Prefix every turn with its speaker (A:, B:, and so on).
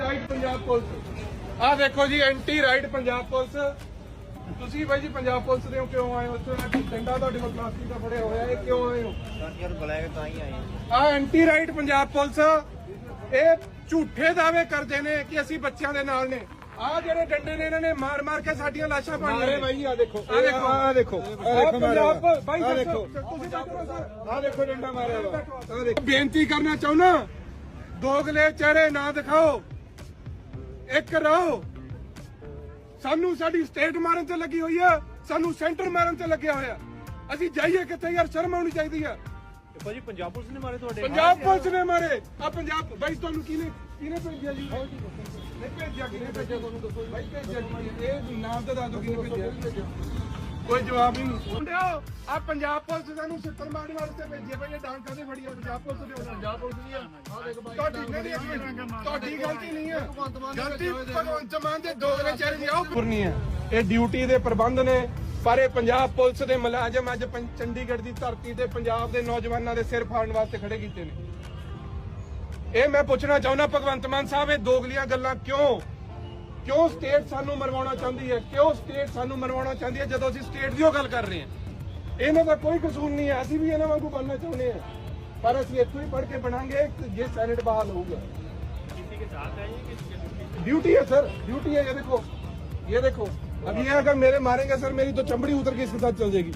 A: Right Punjab police ਆਹ ਦੇਖੋ ਜੀ ਐਂਟੀ ਰਾਈਟ ਪੰਜਾਬ ਪੁਲਿਸ ਤੁਸੀਂ ਬਾਈ ਜੀ ਪੰਜਾਬ ਪੁਲਿਸ ਦੇ ਹੋ, ਕਿਉਂ ਆਏ ਹੋ ਉੱਥੇ ਡੰਡਾ ਤੁਹਾਡੇ ਕੋਲ ਪਲਾਸਟਿਕ ਦਾ ਫੜਿਆ ਹੋਇਆ ਇਹ ਕਿਉਂ ਆਏ ਹੋ?
B: ਯਾਰ ਬੁਲਾਇਆ ਤਾਂ ਹੀ ਆਏ
A: ਆ। ਐਂਟੀ ਰਾਈਟ ਪੰਜਾਬ ਪੁਲਿਸ ਇਹ ਝੂਠੇ ਦਾਅਵੇ ਕਰਦੇ ਨੇ ਕਿ ਅਸੀਂ ਬੱਚਿਆਂ ਦੇ ਨਾਲ ਨੇ। ਆ ਜਿਹੜੇ ਡੰਡੇ ਨੇ ਇਹਨਾਂ ਨੇ ਮਾਰ ਮਾਰ ਕੇ ਸਾਡੀਆਂ ਲਾਸ਼ਾਂ ਪਾਣੀਆਂ
C: ਮਾਰੇ ਬਾਈ ਆ ਦੇਖੋ।
A: ਆ ਦੇਖੋ।
C: ਆ ਦੇਖੋ। ਆ
A: ਆਹ
C: ਦੇਖੋ ਮਾਰਿਆ
A: ਪੰਜਾਬ ਬਾਈ
C: ਆ
A: ਸਰ,
C: ਦੇਖੋ।
A: ਤੁਸੀਂ ਬੈਠੋ ਸਰ।
C: ਆ ਦੇਖੋ ਡੰਡਾ ਮਾਰਿਆ ਵਾ ਆ ਦੇਖੋ
A: ਬੇਨਤੀ ਕਰਨਾ ਚਾਹੁੰਦਾ ਦੋਗਲੇ ਚਿਹਰੇ ਨਾ ਦਿਖਾਓ। ਇੱਕ ਰਹੋ। ਸਾਨੂੰ ਸਾਡੀ ਸਟੇਟ ਮਾਰਨ ਤੇ ਲੱਗੀ ਹੋਈ ਆ ਸਾਨੂੰ ਸੈਂਟਰ ਮਾਰਨ ਤੇ ਲੱਗਿਆ ਹੋਇਆ। ਅਸੀਂ ਜਾਈਏ ਕਿੱਥੇ ਯਾਰ ਸ਼ਰਮ ਆਉਣੀ ਚਾਹੀਦੀ ਆ।
B: ਭਾਜੀ ਪੰਜਾਬ ਪੁਲਿਸ ਨੇ ਮਾਰੇ ਤੁਹਾਡੇ
A: ਪੰਜਾਬ ਪੁਲਿਸ ਨੇ ਮਾਰੇ। ਆ ਪੰਜਾਬ ਬਾਈ ਤੁਹਾਨੂੰ ਕਿਹਨੇ ਕਿਹਨੇ ਭੇਜਿਆ ਜੀ? ਨਹੀਂ ਭੇਜਿਆ ਕਿਹਨੇ ਭੇਜਿਆ? ਤੁਹਾਨੂੰ ਦੱਸੋ ਬਾਈ ਭੇਜਿਆ ਇਹ ਨਾਮ ਤਾਂ ਦੱਸ ਦਿਓ ਕਿਹਨੇ ਭੇਜਿਆ? ਕੋਈ ਜਵਾਬ ਹੀ ਨਹੀਂ। ਮੁੰਡਿਓ ਆ ਪੰਜਾਬ ਪੁਲਿਸ ਸਾਨੂੰ ਸਿੱਤਰ ਮਾਰਨ ਵਾਸਤੇ ਭੇਜਿਆ ਭਾਈ ਇਹ ਡਾਂਗ ਕਾਦੇ ਫੜੀ ਆ ਪੰਜਾਬ ਪੁਲਿਸ ਦੇ ਪੰਜਾਬ ਪੁਲਿਸ ਦੀ ਆ। ਆ ਦੇਖ ਬਾਈ ਤੁਹਾਡੀ ਨਹੀਂ ਹੈ ਤੁਹਾਡੀ ਗਲਤੀ ਨਹੀਂ ਹੈ ਗਲਤੀ ਭਗਵੰਤ ਮਾਨ ਦੇ ਦੋਗਲੇ ਚਿਹਰੇ ਦੀ ਆਉ ਪੁਰਨੀ ਹੈ ਇਹ ਡਿਊਟੀ ਦੇ ਪ੍ਰਬੰਧ ਨੇ ਪਰ ਇਹ ਪੰਜਾਬ ਪੁਲਿਸ ਦੇ ਮੁਲਾਜ਼ਮ ਅੱਜ ਚੰਡੀਗੜ੍ਹ ਦੀ ਧਰਤੀ ਤੇ ਪੰਜਾਬ ਦੇ ਨੌਜਵਾਨਾਂ ਦੇ ਸਿਰ ਫਾੜਨ ਵਾਸਤੇ ਖੜੇ ਕੀਤੇ ਨੇ। ਇਹ ਮੈਂ ਪੁੱਛਣਾ ਚਾਹੁੰਦਾ ਭਗਵੰਤ ਮਾਨ ਸਾਹਿਬ ਇਹ ਦੋਗਲੀਆਂ ਗੱਲਾਂ ਕਿਉਂ ਕਿਉਂ ਸਟੇਟ ਸਾਨੂੰ ਮਰਵਾਉਣਾ ਚਾਹੁੰਦੀ ਹੈ ਕਿਉਂ ਸਟੇਟ ਸਾਨੂੰ ਮਰਵਾਉਣਾ ਚਾਹੁੰਦੀ ਹੈ ਜਦੋਂ ਅਸੀਂ ਸਟੇਟ ਦੀ ਉਹ ਗੱਲ ਕਰ ਰਹੇ ਹਾਂ ਇਹਨਾਂ ਦਾ ਕੋਈ ਕਸੂਰ ਨਹੀਂ ਹੈ ਅਸੀਂ ਵੀ ਇਹਨਾਂ ਵਾਂਗੂ ਬਣਨਾ ਚਾਹੁੰਦੇ ਹਾਂ ਪਰ ਅਸੀਂ ਇੱਥੋਂ ਹੀ ਪੜ੍ਹ ਕੇ ਬਣਾਂਗੇ ਜੇ ਸੈਨੇਟ ਬਹਾਲ ਹੋਊਗਾ ड्यूटी है सर ड्यूटी है ये देखो ये देखो अब ये अगर मेरे मारेंगे सर मेरी तो चमड़ी उतर के इसके साथ चल जाएगी